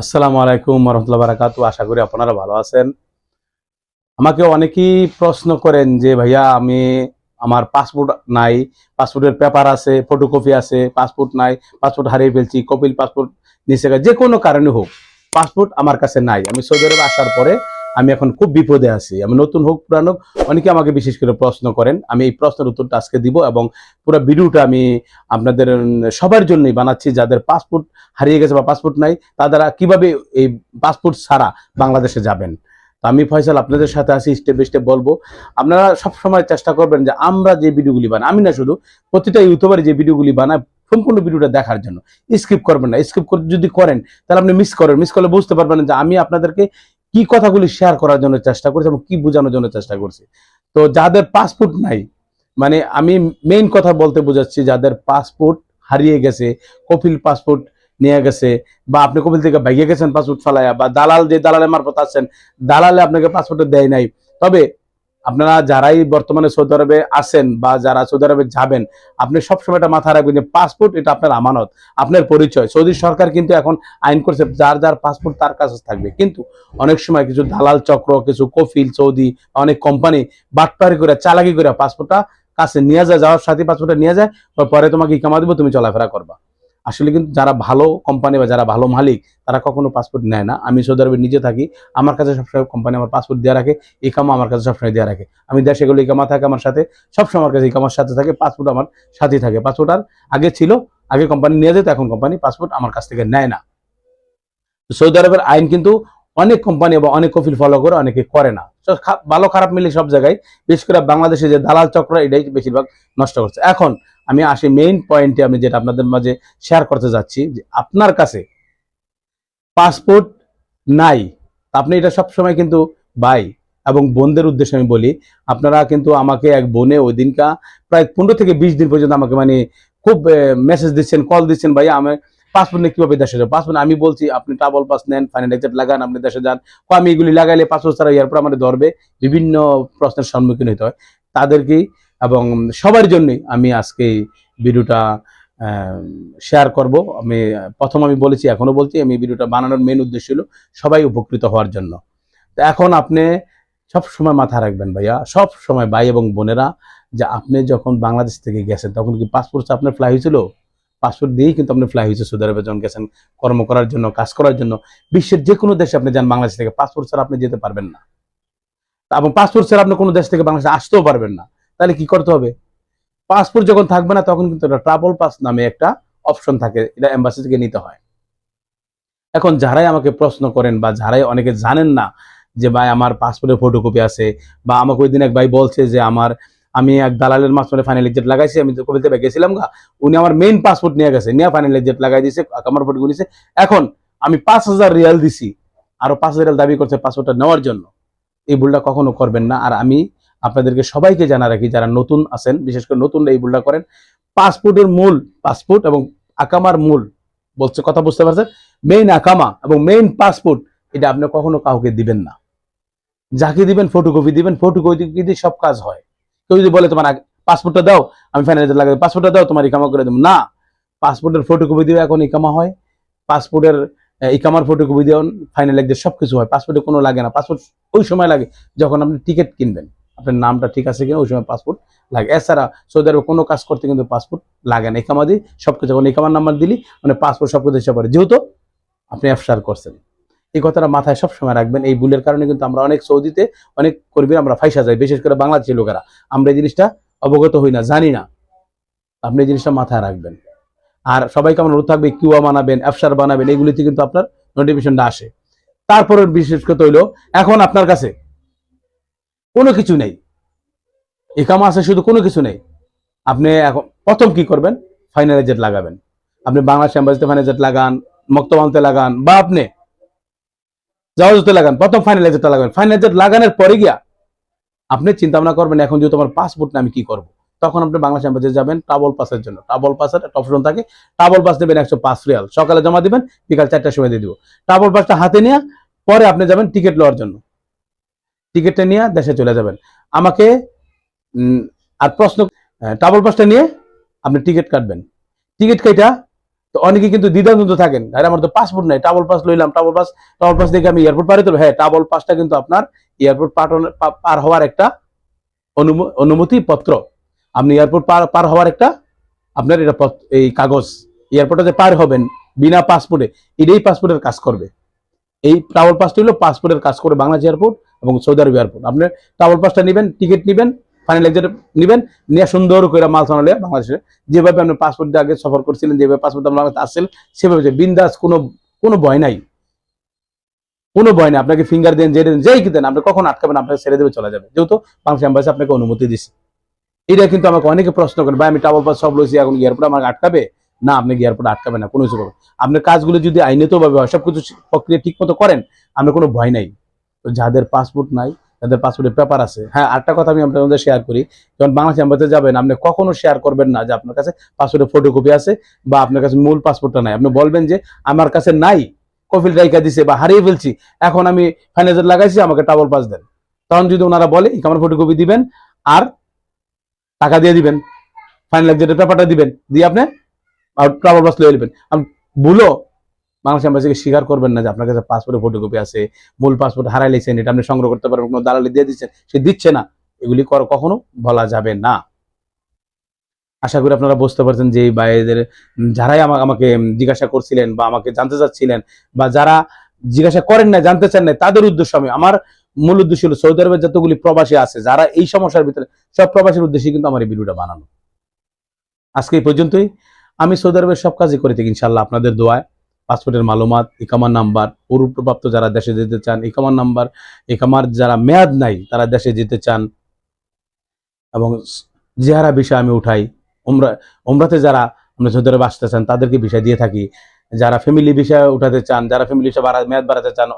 আসসালামু আলাইকুম রহমতুল্লাহ বারাকাত আশা করি আপনারা ভালো আছেন। আমাকে অনেকেই প্রশ্ন করেন যে, ভাইয়া, আমি আমার পাসপোর্ট নাই, পাসপোর্টের পেপার আছে, ফটোকপি আছে, পাসপোর্ট নাই, পাসপোর্ট হারিয়ে ফেলছি, কপিল পাসপোর্ট নিচে যে কোনো কারণে হোক, পাসপোর্ট আমার কাছে নাই। আমি সৌদি আরবে আসার পরে আমি এখন খুব বিপদে আছি। আমি নতুন হোক পুরানো হোক, অনেকে আমাকে বিশেষ করে প্রশ্ন করেন। আমি এই প্রশ্নের উত্তরটা আজকে দিব এবং পুরো ভিডিওটা আমি আপনাদের সবার জন্যই বানাচ্ছি। যাদের পাসপোর্ট হারিয়ে গেছে বা পাসপোর্ট নাই তারা কীভাবে এই পাসপোর্ট ছাড়া বাংলাদেশে যাবেন? তো আমি ফয়সাল আপনাদের সাথে আছি স্টেপ স্টেপ বলব। আপনারা সব সময় চেষ্টা করবেন যে আমরা যে ভিডিওগুলি বানাই আমি না শুধু প্রতিটা ইউটিউবার যে ভিডিওগুলি বানায় সম্পূর্ণ ভিডিওটা দেখার জন্য। স্কিপ করবেন না স্কিপ যদি করেন তাহলে আপনি মিস করেন। মিস করলে বুঝতে পারবেন যে আমি আপনাদেরকে কি কথাগুলি শেয়ার করার জন্য চেষ্টা করছে এবং কি বোঝানোর জন্য চেষ্টা করছে। তো যাদের পাসপোর্ট নাই মানে আমি মেইন কথা বলতে বোঝাচ্ছি, যাদের পাসপোর্ট হারিয়ে গেছে, কপিল পাসপোর্ট নিয়ে গেছে, বা আপনি কপিল থেকে ভাইয়ে গেছেন পাসপোর্ট ফালাইয়া, বা দালাল যে দালালের মারফত আছেন দালালে আপনাকে পাসপোর্ট দেয় নাই। তবে আপনারা যারাই বর্তমানে সৌদি আরবে আছেন বা যারা সৌদি আরবে যাবেন, আপনি সবসময় এটা মাথায় রাখবেন যে পাসপোর্ট এটা আপনার আমানত, আপনার পরিচয়। সৌদি সরকার কিন্তু এখন আইন করছে যার যার পাসপোর্ট তার কাছে থাকবে। কিন্তু অনেক সময় কিছু দালাল চক্র, কিছু কফিল, সৌদি, অনেক কোম্পানি বাটপারি করে, চালাকি করে পাসপোর্টটা কাছে নিয়ে যায়, যাওয়ার সাথে পাসপোর্টটা নিয়ে যায়, পরে তোমাকে ইকামা দিব, তুমি চলাফেরা করবা। আসলে কিন্তু যারা ভালো কোম্পানি বা যারা ভালো মালিক, তারা কখনো পাসপোর্ট নেয় না। আমি সৌদি আরবে নিজে থাকি, আমার কাছে সবসময় কোম্পানি আমার পাসপোর্ট দেওয়া রাখে ইকামা আমার কাছে সবসময় দেওয়া রাখে। আমি দেশে গেলে ইকামা থাকে আমার সাথে, সবসময় আমার কাছে ইকামার সাথে থাকে পাসপোর্ট আমার সাথেই থাকে। পাসপোর্ট আর আগে ছিল, আগে কোম্পানি নিয়ে যেত, এখন কোম্পানি পাসপোর্ট আমার কাছ থেকে নেয় না। সৌদি আরবের আইন কিন্তু অনেক কোম্পানি বা অনেক কফিল ফলো করে, অনেকে করে না। ভালো খারাপ মিলে সব জায়গায়, বিশেষ করে বাংলাদেশে যে দালাল চক্র, এটাই বেশিরভাগ নষ্ট করছে। এখন আমি আসি মেইন পয়েন্টে আমি যেটা আপনাদের মাঝে শেয়ার করতে যাচ্ছি, যে আপনার কাছে পাসপোর্ট নাই আপনি এটা সব সময় কিন্তু ভাই এবং বোনদের উদ্দেশ্যে আমি বলি, আপনারা কিন্তু আমাকে এক বোনে ওই দিনকা প্রায় পনেরো থেকে বিশ দিন পর্যন্ত আমাকে মানে খুব মেসেজ দিচ্ছেন কল দিচ্ছেন, ভাইয়া আমি পাসপোর্ট নিয়ে কীভাবে দেশে যাব? পাসপোর্ট আমি বলছি, আপনি ট্রাভেল পাস নেন ফাইনাল এক্সেট লাগান, আপনি দেশে যান। কো, আমি এগুলি লাগাইলে পাসপোর্ট ছাড়া ইয়ার পর আমাদের ধরবে, বিভিন্ন প্রশ্নের সম্মুখীন হতে হয়। তাদেরকেই এবং সবার জন্যই আমি আজকে ভিডিওটা শেয়ার করব। আমি, প্রথম আমি বলেছি, এখনও বলছি, আমি ভিডিওটা বানানোর মেন উদ্দেশ্য ছিল সবাই উপকৃত হওয়ার জন্য। তো এখন আপনি সব সময় মাথা রাখবেন ভাইয়া, সব সময় ভাই এবং বোনেরা, যে আপনি যখন বাংলাদেশ থেকে গেছেন, তখন কি পাসপোর্ট আপনার ফ্লাই হয়েছিল? পাসপোর্ট দিয়েই কিন্তু আপনি ফ্লাই হয়েছে সৌদি আরবে যখন গেছেন, কর্ম করার জন্য, কাজ করার জন্য। বিশ্বের যে কোনো দেশে আপনি যান বাংলাদেশ থেকে পাসপোর্ট ছাড়া আপনি যেতে পারবেন না। এবং পাসপোর্ট ছাড়া আপনি কোনো দেশ থেকে বাংলাদেশে আসতেও পারবেন না। তাহলে কি করতে হবে? পাসপোর্ট যখন থাকবে না, তখন কিন্তু ট্রাভেল পাস নামে একটা অপশন থাকে, এটা এম্বাসি থেকে নিতে হয়। এখন যারাই আমাকে প্রশ্ন করেন বা যারাই অনেকে জানেন না যে, ভাই, আমার পাসপোর্টের ফটোকপি আছে বা আমাকে ওই দিন এক ভাই বলছে যে, আমার, আমি এক দালালের মাঝখানে ফাইনাল এক্সেট লাগাইছি, আমি তো কবিতে গেছিলাম গা, উনি আমার মেইন পাসপোর্ট নিয়ে গেছে, নিয়ে ফাইনাল এক্সেট লাগাই দিয়েছে আমার ফটো নিয়েছে এখন আমি পাঁচ হাজার রিয়াল দিছি, আরও পাঁচ হাজার দাবি করছে পাসপোর্টটা নেওয়ার জন্য। এই ভুলটা কখনো করবেন না, আর আমি আপনাদেরকে সবাইকে জানা রাখি, যারা নতুন আছেন, বিশেষ করে নতুন এই ভুলটা করেন, পাসপোর্টের মূল, পাসপোর্ট এবং আকামার মূল, বলছে, কথা বুঝতে পারছেন? মেইন আকামা এবং মেইন পাসপোর্ট, এটা আপনি কখনো কাউকে দিবেন না। যাকে দিবেন ফটোকপি দিবেন ফটোকপি দিয়ে সব কাজ হয়। কেউ যদি বলে, তোমার পাসপোর্টটা দাও, আমি ফাইনাল লাগাই পাসপোর্টটা দাও, তোমার ইকামা করে দেবো। না। পাসপোর্টের ফটোকপি দিয়ে এখন ইকামা হয়। পাসপোর্টের ইকামার ফটোকপি দিয়ে ফাইনাল একদের সব কিছু হয়। পাসপোর্টে কোনো লাগে না। পাসপোর্ট ওই সময় লাগে যখন আপনি টিকিট কিনবেন। আপনার নামটা ঠিক আছে কিনা, ওই সময় পাসপোর্ট লাগে। এছাড়া সৌদি আরবে কোনো কাজ করতে কিন্তু পাসপোর্ট লাগে না। ইকামা দিই সব কিছু যখন ইকামার নাম্বার দিলি মানে পাসপোর্ট সব কিছু করে যেহেতু আপনি অ্যাফসার করছেন। এই কথাটা মাথায় সব সময় রাখবেন। এই ভুলের কারণে কিন্তু আমরা অনেক সৌদিতে অনেক কর্মী আমরা ফাইসা যাই, বিশেষ করে বাংলাদেশি লোকেরা। আমরা এই জিনিসটা অবগত হই না, জানি না। আপনি এই জিনিসটা মাথায় রাখবেন। আর সবাইকে আমার অনুরোধ থাকবে কিউয়া বানাবেন অ্যাপসার বানাবেন, এইগুলিতে কিন্তু আপনার নোটিফিকেশনটা আসে। তারপরে বিশেষ কথা হইল, এখন আপনার কাছে কোনো কিছু নেই। একামা আছে, শুধু কোনো কিছু নেই। আপনি এখন প্রথম কি করবেন? ফাইনাল লাগাবেন। আপনি বাংলাদেশ এম্বাসিতে ফাইনাল এজেন্ট লাগান মক্তবান্তে লাগান, বা আপনি জাহাজতে লাগান, প্রথম ফাইনাল লাগাবেন। ফাইনাল লাগানোর পরে গিয়া আপনি চিন্তা ভাবনা করবেন, এখন যেহেতু আমার পাসপোর্ট না আমি কি করব? তখন আপনি বাংলাদেশ এম্বাসি যাবেন টাবল পাসের জন্য। টাবল পাসের একটা অপশন থাকে। টাবল পাস দেবেন একশো পাঁচ রিয়াল। সকালে জমা দিবেন, বিকাল চারটার সময় দিয়ে দিব। টাবল পাসটা হাতে নিয়ে পরে আপনি যাবেন টিকিট লওয়ার জন্য। টিকিটটা নিয়ে দেশে চলে যাবেন। আমাকে আর প্রশ্ন টাবল পাসটা নিয়ে আপনি টিকিট কাটবেন। টিকিট কেটা, তো তো অনেকে কিন্তু দ্বিধাদ্বন্দ্ব থাকেন। আরে আমার তো পাসপোর্ট নাই টাবল পাস লইলাম টাবল পাস টাবল পাস দেখে আমি এয়ারপোর্ট পার হবে। হ্যাঁ টাবল পাসটা কিন্তু আপনার এয়ারপোর্ট পার হওয়ার একটা অনুম- অনুমতি পত্র আপনি এয়ারপোর্ট পার পার হওয়ার একটা আপনার এটা এই কাগজ। এয়ারপোর্টে যে পার হবেন বিনা পাসপোর্টে এটাই পাসপোর্টের কাজ করবে। এই ট্রাভেল পাসটা হলো পাসপোর্টের কাজ করে বাংলাদেশ এয়ারপোর্ট এবং সৌদি আরব এয়ারপোর্ট। আপনি ট্রাভেল পাসটা নেবেন টিকিট নেবেন ফাইনাল এক্সাম নেবেন, নিয়ে সুন্দর করে মাল সামলে বাংলাদেশে। যেভাবে আপনি পাসপোর্ট আগে সফর করছিলেন, যেভাবে পাসপোর্ট বাংলাদেশে আসছিল, সেভাবে বিন্দাস কোনো কোনো ভয় নাই। কোনো ভয় নেই। আপনাকে ফিঙ্গার দেন, যে দেন, যেই দেন, আপনি কখন আটকাবেন আপনাকে ছেড়ে দেবে, চলে যাবে। যেহেতু বাংলাদেশ এম্বাসি আপনাকে অনুমতি দিচ্ছে এটা কিন্তু আমাকে অনেকে প্রশ্ন করেন, ভাই, আমি ট্রাভেল পাস সব লইছি, এখন এয়ারপোর্টে আমাকে আটকাবে? না, আপনি এয়ারপোর্টে আটকাবে না, কোনো কিছু করবেন আপনার কাজগুলো যদি আইনত ভাবে হয়, সবকিছু প্রক্রিয়া ঠিক মতো করেন, আপনার কোনো ভয় নাই। যাদের পাসপোর্ট নাই তাদের পাসপোর্টের পেপার আছে। হ্যাঁ আরেকটা কথা আমি আপনাদের শেয়ার করি। যখন বাংলাদেশ এম্বাসিতে যাবেন, আপনি কখনো শেয়ার করবেন না যে আপনার কাছে পাসপোর্টের ফটোকপি আছে বা আপনার কাছে মূল পাসপোর্টটা নাই। আপনি বলবেন যে, আমার কাছে নাই কফিল রাইকা দিছে বা হারিয়ে ফেলছি, এখন আমি ফাইনাইজার লাগাইছি, আমাকে টাবল পাস দেন। তখন যদি ওনারা বলে আমার ফটোকপি দিবেন আর টাকা দিয়ে দিবেন ফাইনাল এক্সামের পেপারটা দিবেন, দিয়ে আপনি ট্রাভেল পাস লয়ে নেবেন। ভুলো বাংলাদেশ এম্বাসিকে স্বীকার করবেন না যে আপনার কাছে পাসপোর্টের ফটোকপি আছে, মূল পাসপোর্ট হারাই লেছেন, এটা আপনি সংগ্রহ করতে পারবেন, কোনো দালালি দিয়ে দিচ্ছেন, সে দিচ্ছে না। এগুলি কর, কখনো বলা যাবে না। আশা করি আপনারা বুঝতে পারছেন যে বাইরেদের যারাই আমাকে আমাকে জিজ্ঞাসা করছিলেন বা আমাকে জানতে চাচ্ছিলেন বা যারা জিজ্ঞাসা করেন না জানতে চান না তাদের উদ্দেশ্য আমি, আমার মূল উদ্দেশ্য হলো সৌদি আরবের যতগুলি প্রবাসী আছে, যারা এই সমস্যার ভিতরে, সব প্রবাসীর উদ্দেশ্যে কিন্তু আমার এই ভিডিওটা বানানো। আজকে এই পর্যন্তই। আমি সৌদি আরবের সব কাজই করে থাকি ইনশাল্লাহ আপনাদের দোয়ায়। পাসপোর্টের মালুমাত, ইকামার নাম্বার পূর্বপ্রাপ্ত যারা দেশে যেতে চান, ইকামার নাম্বার, ইকামার যারা মেয়াদ নাই, তারা দেশে যেতে চান। এবং জেহারা বিষয় আমি উঠাই। উমরা উমরাতে যারা আমরা সৌদি আরবে আসতে চান, তাদেরকে বিষয় দিয়ে থাকি। যারা ফ্যামিলি বিষয় উঠাতে চান, যারা ফ্যামিলি বিষয় বাড়া মেয়াদ বাড়াতে চান,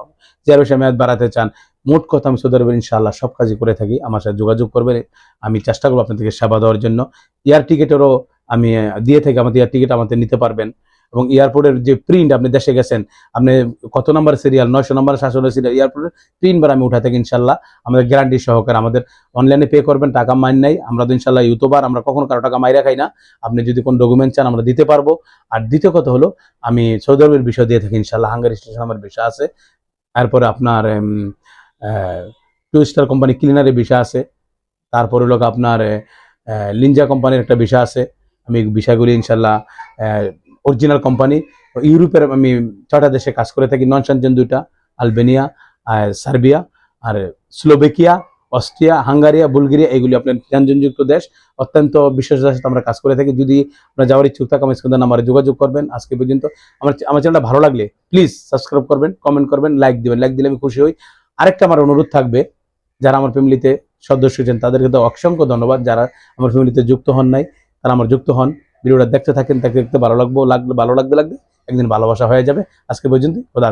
জেহারা বিষয়ে মেয়াদ বাড়াতে চান, মোট কথা আমি সৌদি আরবের ইনশাআল্লাহ সব কাজই করে থাকি। আমার সাথে যোগাযোগ করবেন, আমি চেষ্টা করব আপনাদেরকে সেবা দেওয়ার জন্য। এয়ার টিকিটেরও আমি দিয়ে থাকি, আমাদের এয়ার টিকিট আমাদের নিতে পারবেন। এবং এয়ারপোর্টের যে প্রিন্ট আপনি দেশে গেছেন, আপনি কত নম্বর সিরিয়াল নয়শো নম্বর সাতশো সিরিয়াল এয়ারপোর্টের প্রিন্টবার আমি উঠা থাকি ইনশাল্লাহ। আমাদের গ্যারান্টি সহকারে আমাদের অনলাইনে পে করবেন, টাকা মাইন নাই। আমরা তো ইনশাল্লাহ ইউটিউবার আমরা কখনো কারও টাকা মাইরা খাই না। আপনি যদি কোনো ডকুমেন্ট চান, আমরা দিতে পারব। আর দ্বিতীয় কথা হলো, আমি সৌদি আরবের বিষয় দিয়ে থাকি ইনশাল্লাহ হাঙ্গারি স্টেশন আমার বিষয় আছে। তারপরে আপনার টু স্টার কোম্পানি ক্লিনারের বিষয় আছে। তারপরে হলো আপনার লিঞ্জা কোম্পানির একটা বিষয় আছে। আমি বিষয়গুলি ইনশাল্লাহ অরিজিনাল কোম্পানি ইউরোপের আমি ছটা দেশে কাজ করে থাকি নন সেনজেন দুইটা আলবেনিয়া আর সার্বিয়া আর স্লোভেকিয়া অস্ট্রিয়া হাঙ্গারিয়া বুলগেরিয়া এগুলি আপনার সেনজেনযুক্ত দেশ, অত্যন্ত বিশ্বাসের সাথে আমরা কাজ করে থাকি। যদি আপনার যাওয়ার ইচ্ছুক থাকে, আমার স্ক্রিনে নাম্বারে যোগাযোগ করবেন আজকে পর্যন্ত। আমার আমার চ্যানেলটা ভালো লাগলে প্লিজ সাবস্ক্রাইব করবেন কমেন্ট করবেন লাইক দিবেন। লাইক দিলে আমি খুশি হই। আরেকটা আমার অনুরোধ থাকবে, যারা আমার ফ্যামিলিতে সদস্য হয়েছেন তাদেরকে তো অসংখ্য ধন্যবাদ। যারা আমার ফ্যামিলিতে যুক্ত হন নাই, তারা আমার যুক্ত হন। ভিডিওটা দেখতে থাকেন তাকে দেখতে ভালো লাগবো, লাগলে, ভালো লাগতে লাগবে একদিন ভালোবাসা হয়ে যাবে আজকে পর্যন্ত খোদা।